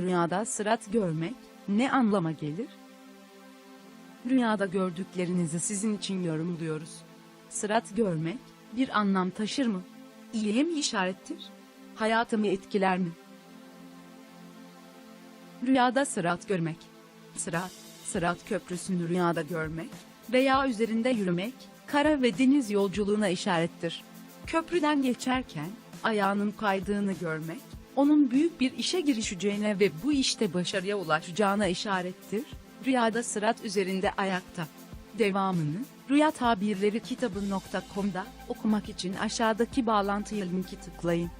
Rüyada sırat görmek ne anlama gelir? Rüyada gördüklerinizi sizin için yorumluyoruz. Sırat görmek bir anlam taşır mı? İyiye mi işarettir? Hayatımı etkiler mi? Rüyada sırat görmek. Sırat, sırat köprüsünü rüyada görmek veya üzerinde yürümek, kara ve deniz yolculuğuna işarettir. Köprüden geçerken ayağının kaydığını görmek, onun büyük bir işe girişeceğine ve bu işte başarıya ulaşacağına işarettir. Rüyada sırat üzerinde ayakta. Devamını Rüya Tabirleri kitabı.com'da okumak için aşağıdaki bağlantıya linki tıklayın.